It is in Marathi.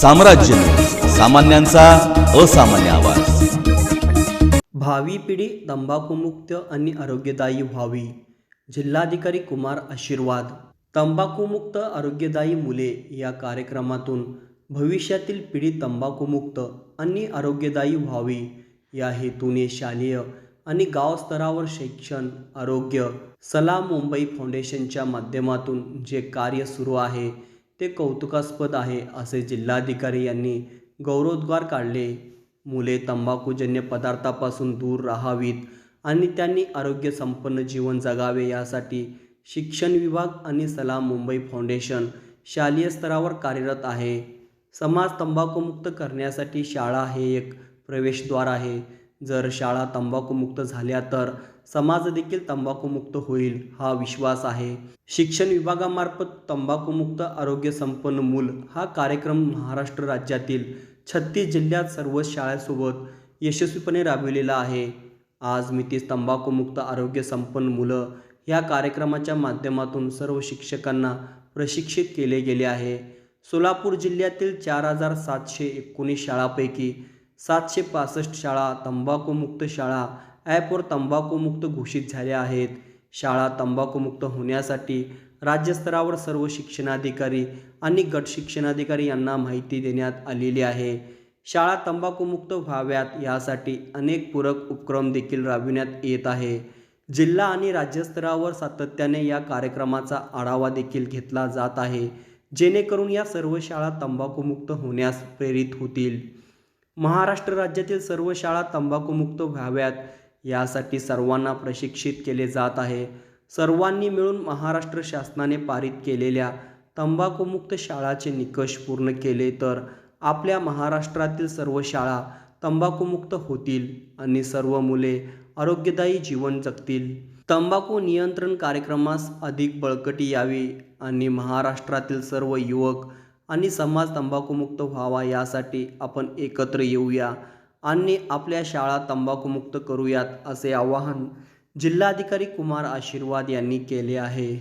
साम्राज्य. सामान्यांचा असामान्य आवाज. भावी पिढी तंबाखूमुक्त आणि आरोग्यदायी व्हावी. जिल्हाधिकारी कुमार आशीर्वाद. तंबाखूमुक्त आरोग्यदायी मुले या कार्यक्रमातून भविष्यातील पिढी तंबाखूमुक्त आणि आरोग्यदायी व्हावी. या हेतूने शालेय आणि गाव स्तरावर शिक्षण आरोग्य सलाम मुंबई फाउंडेशनच्या माध्यमातून जे कार्य सुरू आहे ते कौतुकास्पद आहे असे जिल्हाधिकारी यांनी गौरवोद्गार काढले. मुले तंबाखूजन्य पदार्थापासून दूर राहावीत आणि त्यांनी आरोग्यसंपन्न जीवन जगावे यासाठी शिक्षण विभाग आणि सलाम मुंबई फाउंडेशन शालेय स्तरावर कार्यरत आहे. समाज तंबाखूमुक्त करण्यासाठी शाळा हे एक प्रवेशद्वार आहे. जर शाळा तंबाखूमुक्त झाल्या तर समाज देखील तंबाखूमुक्त होईल हा विश्वास आहे. शिक्षण विभागामार्फत तंबाखूमुक्त आरोग्यसंपन्न मूल हा कार्यक्रम महाराष्ट्र राज्यातील छत्तीस जिल्ह्यात सर्व शाळेसोबत यशस्वीपणे राबविलेला आहे. आज मी तीस तंबाखूमुक्त आरोग्यसंपन्न मुलं ह्या कार्यक्रमाच्या माध्यमातून सर्व शिक्षकांना प्रशिक्षित केले गेले आहे. सोलापूर जिल्ह्यातील चार हजार सातशे एकोणीस शाळापैकी सातशे पासष्ट शाळा तंबाखूमुक्त शाळा ॲपवर तंबाखूमुक्त घोषित झाल्या आहेत. शाळा तंबाखूमुक्त होण्यासाठी राज्यस्तरावर सर्व शिक्षणाधिकारी आणि गट शिक्षणाधिकारी यांना माहिती देण्यात आलेली आहे. शाळा तंबाखूमुक्त व्हाव्यात यासाठी अनेक पूरक उपक्रम देखील राबविण्यात येत आहे. जिल्हा आणि राज्यस्तरावर सातत्याने या कार्यक्रमाचा आढावा देखील घेतला जात आहे. जेणेकरून या सर्व शाळा तंबाखूमुक्त होण्यास प्रेरित होतील. महाराष्ट्र राज्यातील सर्व शाळा तंबाखूमुक्त व्हाव्यात यासाठी सर्वांना प्रशिक्षित केले जात आहे. सर्वांनी मिळून महाराष्ट्र शासनाने पारित केलेल्या तंबाखूमुक्त शाळाचे निकष पूर्ण केले तर आपल्या महाराष्ट्रातील सर्व शाळा तंबाखूमुक्त होतील आणि सर्व मुले आरोग्यदायी जीवन जगतील. तंबाखू नियंत्रण कार्यक्रमास अधिक बळकटी यावी आणि महाराष्ट्रातील सर्व युवक आणि समाज तंबाखूमुक्त व्हावा यासाठी आपण एकत्र येऊया आणि आपल्या शाळा तंबाखूमुक्त करूयात असे आवाहन जिल्हाधिकारी कुमार आशीर्वाद यांनी केले आहे.